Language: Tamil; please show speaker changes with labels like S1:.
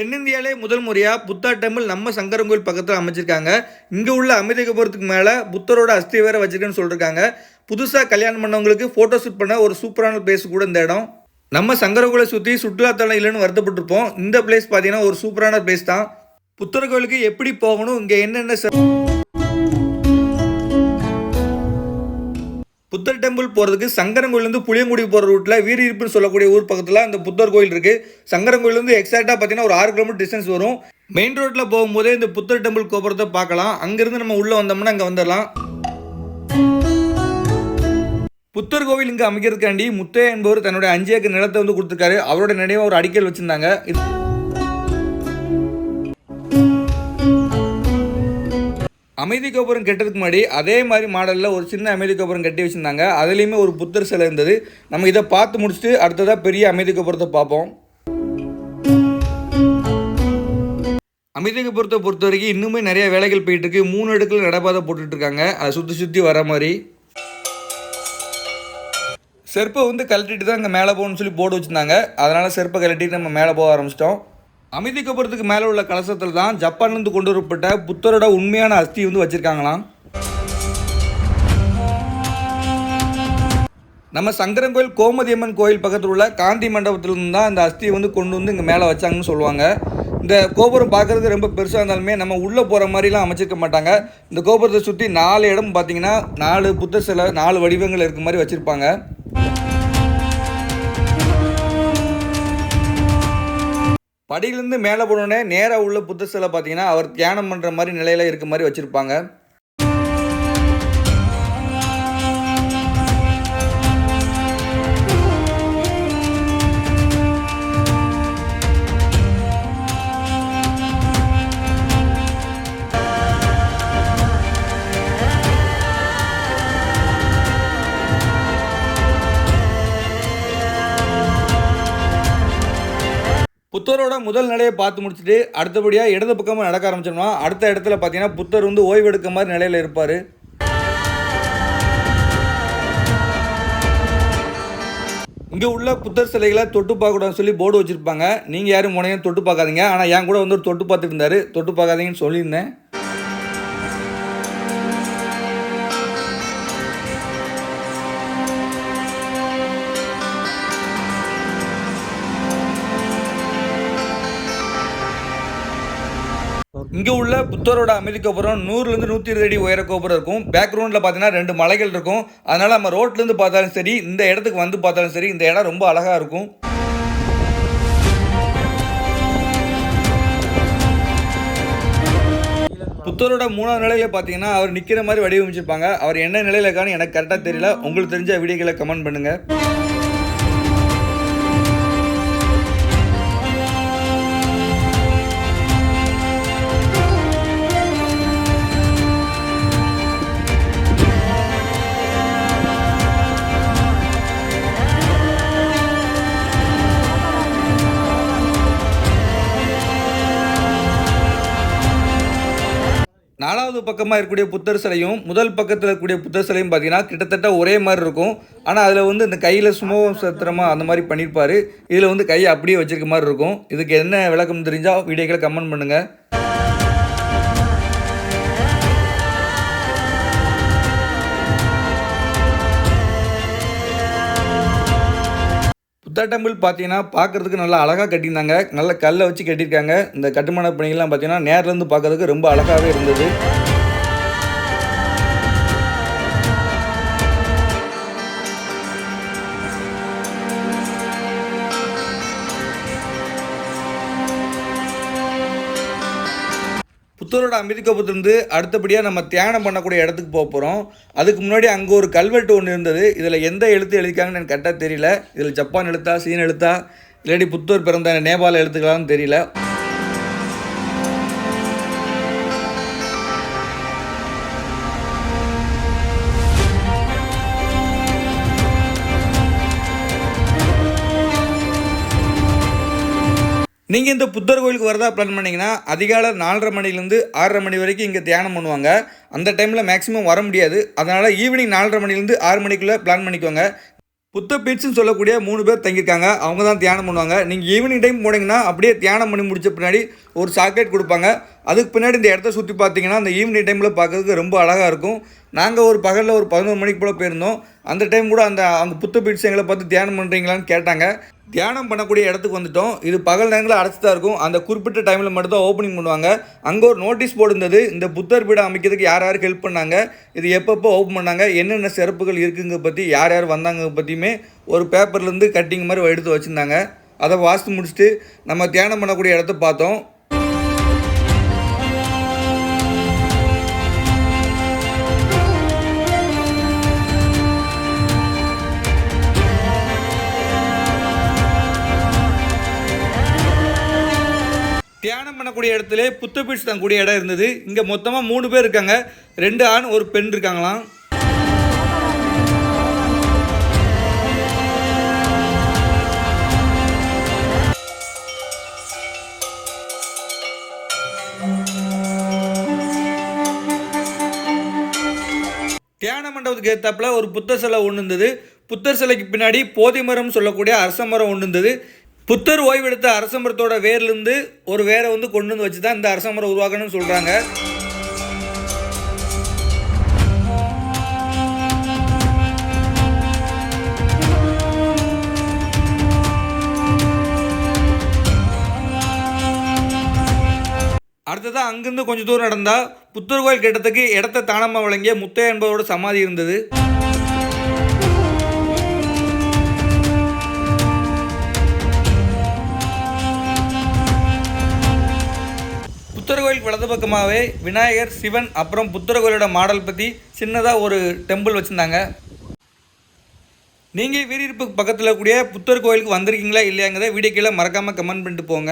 S1: தென்னிந்தியாவிலே முதல் முறையாக புத்தா டெம்பிள் நம்ம சங்கரங்கோயில் பக்கத்தில் அமைச்சிருக்காங்க. இங்கே உள்ள அமிர்தகபுரத்துக்கு மேலே புத்தரோட அஸ்தி வேற வச்சிருக்கேன்னு சொல்லியிருக்காங்க புதுசாக கல்யாணம் பண்ணவங்களுக்கு ஃபோட்டோ ஷூட் பண்ண ஒரு சூப்பரான பிளேஸ் கூட இந்த இடம். நம்ம சங்கரகோயிலை சுற்றி சுற்றுலாத்தலம் இல்லைன்னு வருத்தப்பட்டிருப்போம். இந்த பிளேஸ் பார்த்தீங்கன்னா ஒரு சூப்பரான பிளேஸ் தான். புத்தர் கோயிலுக்கு எப்படி போகணும் இங்கே என்னென்ன புத்தர் டெம்பிள் போகிறதுக்கு சங்கரங்கோயிலேருந்து புளியங்குடி போகிற ரூட்டில் வீரிருப்புன்னு சொல்லக்கூடிய ஊர் பக்கத்தில் அந்த புத்தர் கோயில் இருக்குது சங்கரங்கோயிலேருந்து எக்ஸாக்டாக பார்த்தீங்கன்னா ஒரு ஆறு கிலோமீட்டர் டிஸ்டன்ஸ் வரும். மெயின் ரோட்டில் போகும்போதே இந்த புத்தர் டெம்பிள் கோபுரத்தை பார்க்கலாம். அங்கேருந்து நம்ம உள்ளே வந்தோம்னா அங்கே வந்துடலாம். புத்தர் கோவில் இங்கே அமைக்கிறதுக்காண்டி முத்தையா என்பவர் தன்னுடைய அஞ்சு ஏக்கர் நிலத்தை வந்து கொடுத்துருக்காரு. அவரோட நினைவாக ஒரு அடிக்கல் வச்சுருந்தாங்க. இது அமைதி கோபுரம் கட்டுறதுக்கு முன்னாடி அதே மாதிரி மாடலில் ஒரு சின்ன அமைதி கோபுரம் கட்டி வச்சுருந்தாங்க. அதுலேயுமே ஒரு புத்தர் சிலை இருந்தது. நம்ம இதை பார்த்து முடிச்சுட்டு அடுத்ததாக பெரிய அமைதி கோபுரத்தை பார்ப்போம். அமைதிகபுரத்தை பொறுத்த வரைக்கும் இன்னுமே நிறைய வேலைகள் போயிட்டு இருக்கு மூணு அடுக்கில் நடப்பாதை போட்டுட்டு இருக்காங்க அதை சுற்றி சுற்றி வர மாதிரி. செருப்பை வந்து கழட்டிட்டு தான் இங்கே மேலே போகணும்னு சொல்லி போர்டு வச்சுருந்தாங்க. அதனால் செருப்பை கழட்டிட்டு நம்ம மேலே போக ஆரம்பிச்சிட்டோம். அமைதி கபுரத்துக்கு மேலே உள்ள கலசத்தில் தான் ஜப்பான்லேருந்து கொண்டு வரப்பட்ட புத்தரோட உண்மையான அஸ்தி வந்து வச்சுருக்காங்களாம் நம்ம சங்கரங்கோயில் கோமதியம்மன் கோயில் பக்கத்தில் உள்ள காந்தி மண்டபத்திலிருந்து தான் இந்த அஸ்தியை வந்து கொண்டு வந்து இங்கே மேலே வச்சாங்கன்னு சொல்லுவாங்க. இந்த கோபுரம் பார்க்குறது ரொம்ப பெருசாக இருந்தாலுமே நம்ம உள்ளே போகிற மாதிரிலாம் அமைச்சிருக்க மாட்டாங்க. இந்த கோபுரத்தை சுற்றி நாலு இடம் பார்த்தீங்கன்னா நாலு புத்தர் சிலை நாலு வடிவங்கள் இருக்க மாதிரி வச்சுருப்பாங்க. படியிலேருந்து மேலே போனோடனே நேராக உள்ள புத்த சிலை பார்த்தீங்கன்னா அவர் தியானம் பண்ணுற மாதிரி நிலையில் இருக்க மாதிரி வச்சுருப்பாங்க. புத்தரோட முதல் நிலையை பார்த்து முடிச்சுட்டு அடுத்தபடியாக இடது பக்கமாக நடக்க ஆரம்பிச்சோம்னா அடுத்த இடத்துல பார்த்தீங்கன்னா புத்தர் வந்து ஓய்வெடுக்க மாதிரி நிலையில் இருப்பார். இங்கே உள்ள புத்தர் சிலைகளை தொட்டு பார்க்கக்கூடாதுன்னு சொல்லி போர்டு வச்சுருப்பாங்க. நீங்கள் யாரும் முனையும் தொட்டு பார்க்காதீங்க. ஆனால் என் கூட வந்து ஒரு தொட்டு பார்த்துட்டு இருந்தார். தொட்டு பார்க்காதீங்கன்னு சொல்லியிருந்தேன். இங்கே உள்ள புத்தரோட அமைதி கோபுரம் நூறுலேருந்து நூற்றி இருபது அடி உயர கோபுரம் இருக்கும். பேக்ரவுண்டில் பார்த்தீங்கன்னா ரெண்டு மலைகள் இருக்கும். அதனால் நம்ம ரோட்லேருந்து பார்த்தாலும் சரி இந்த இடத்துக்கு வந்து பார்த்தாலும் சரி இந்த இடம் ரொம்ப அழகாக இருக்கும். புத்தரோட மூணாவது நிலையில பார்த்தீங்கன்னா அவர் நிற்கிற மாதிரி வடிவமைச்சிருப்பாங்க. அவர் என்ன நிலையில இருக்கான்னு எனக்கு கரெக்டாக தெரியல. உங்களுக்கு தெரிஞ்ச வீடியோக்களை கமெண்ட் பண்ணுங்கள் நாலாவது பக்கமாக இருக்கக்கூடிய புத்தர் சிலையும் முதல் பக்கத்தில் இருக்கக்கூடிய புத்தர் சிலையும் பார்த்தீங்கன்னா கிட்டத்தட்ட ஒரே மாதிரி இருக்கும். ஆனால் அதில் வந்து இந்த கையில் சுமோகம் சத்திரமாக அந்த மாதிரி பண்ணியிருப்பார் இதில் வந்து கையை அப்படியே வச்சிருக்க மாதிரி இருக்கும். இதுக்கு என்ன விளக்கம் தெரிஞ்சால் வீடியோக்களை கமெண்ட் பண்ணுங்கள் புத்தா டெம்பிள் பார்த்தீங்கன்னா பார்க்குறதுக்கு நல்லா அழகாக கட்டியிருந்தாங்க. நல்ல கல்லை வச்சு கட்டியிருக்காங்க. இந்த கட்டுமான பணிகள்லாம் பார்த்தீங்கன்னா நேர்லேருந்து பார்க்கறதுக்கு ரொம்ப அழகாகவே இருந்தது. புத்தூரோட அமெரிக்காபுரத்துலேருந்து அடுத்தபடியாக நம்ம தியானம் பண்ணக்கூடிய இடத்துக்கு போக போகிறோம் அதுக்கு முன்னாடி அங்கே ஒரு கல்வெட்டு ஒன்று இருந்தது. இதில் எந்த எழுத்து எழுதிக்காங்கன்னு எனக்கு கரெக்டாக தெரியல. இதில் ஜப்பான் எழுத்தா சீன எழுத்தா இல்லாட்டி புத்தூர் பிறந்த நேபாள எழுத்துக்களான்னு தெரியல. நீங்கள் இந்த புத்தர் கோயிலுக்கு வரதா பிளான் பண்ணிங்கன்னா அதிகாலை நாலரை மணிலேருந்து ஆறரை மணி வரைக்கும் இங்கே தியானம் பண்ணுவாங்க. அந்த டைமில் மேக்ஸிமம் வர முடியாது. அதனால் ஈவினிங் நாலரை மணிலேருந்து ஆறு மணிக்குள்ளே பிளான் பண்ணிக்கோங்க. புத்த பீட்ஸ்னு சொல்லக்கூடிய மூணு பேர் தங்கியிருக்காங்க. அவங்க தான் தியானம் பண்ணுவாங்க. நீங்கள் ஈவினிங் டைம் போனீங்கன்னா அப்படியே தியானம் பண்ணி முடிச்ச பின்னாடி ஒரு சாக்லேட் கொடுப்பாங்க. அதுக்கு பின்னாடி இந்த இடத்த சுற்றி பார்த்தீங்கன்னா அந்த ஈவினிங் டைமில் பார்க்கறதுக்கு ரொம்ப அழகாக இருக்கும். நாங்கள் ஒரு பகலில் ஒரு பதினோரு மணிக்கு போல் போயிருந்தோம். அந்த டைம் கூட அந்த அவங்க புத்த பீட்ஸ் எங்களை பார்த்து தியானம் பண்ணுறீங்களான்னு கேட்டாங்க. தியானம் பண்ணக்கூடிய இடத்துக்கு வந்துட்டோம். இது பகல் நேரங்களில் அடைச்சி தான் இருக்கும். அந்த குறிப்பிட்ட டைமில் மட்டும் தான் ஓப்பனிங் பண்ணுவாங்க. அங்கே ஒரு நோட்டீஸ் போர்டு இருந்தது இந்த புத்தர் பீடம் அமைக்கிறதுக்கு யார் யாருக்கு ஹெல்ப் பண்ணாங்க? இது எப்பப்போ ஓப்பன் பண்ணாங்க? என்னென்ன சிறப்புகள் இருக்குங்க பற்றி யார் யார் வந்தாங்க பற்றியுமே ஒரு பேப்பர்லேருந்து கட்டிங் மாதிரி எடுத்து வச்சுருந்தாங்க. அதை வாசித்து முடிச்சுட்டு நம்ம தியானம் பண்ணக்கூடிய இடத்த பார்த்தோம். பண்ணக்கூடிய இடத்துல புத்த பீட்ஸ் கூடிய இடம் இருந்தது. இங்கே மொத்தமாக மூணு பேர் இருக்காங்க. ரெண்டு ஆண் ஒரு பெண் இருக்காங்களாம். தியான மண்டபத்துக்கு ஏற்றாப்புல ஒரு புத்தர் சிலை ஒன்று இருந்தது. புத்தர் சிலைக்கு பின்னாடி போதி மரம் சொல்லக்கூடிய அரச மரம் ஒன்று இருந்தது. புத்தர் ஓய்வெடுத்த அரசமரத்தோட வேர்லேருந்து ஒரு வேரை வந்து கொண்டு வந்து வச்சு தான் இந்த அரசமரம் உருவாக்கணும்னு சொல்கிறாங்க அடுத்ததாக அங்கேருந்து கொஞ்சம் தூரம் நடந்தால் புத்தர் கோயில் கிட்டத்துக்கு இடத்த தானமாக வழங்கிய முத்தையா என்பவரோட சமாதி இருந்தது. புத்தர் கோயில் வலது பக்கமாகவே விநாயகர் சிவன் அப்புறம் புத்தர் கோயிலோட மாடல் பற்றி சின்னதாக ஒரு டெம்பிள் வச்சுருந்தாங்க. நீங்கள் வீரிருப்பு பக்கத்தில் கூடிய புத்தர் கோயிலுக்கு வந்திருக்கீங்களா இல்லையாங்கிறத வீடியோ கீழே மறக்காமல் கமெண்ட் பண்ணிட்டு போங்க.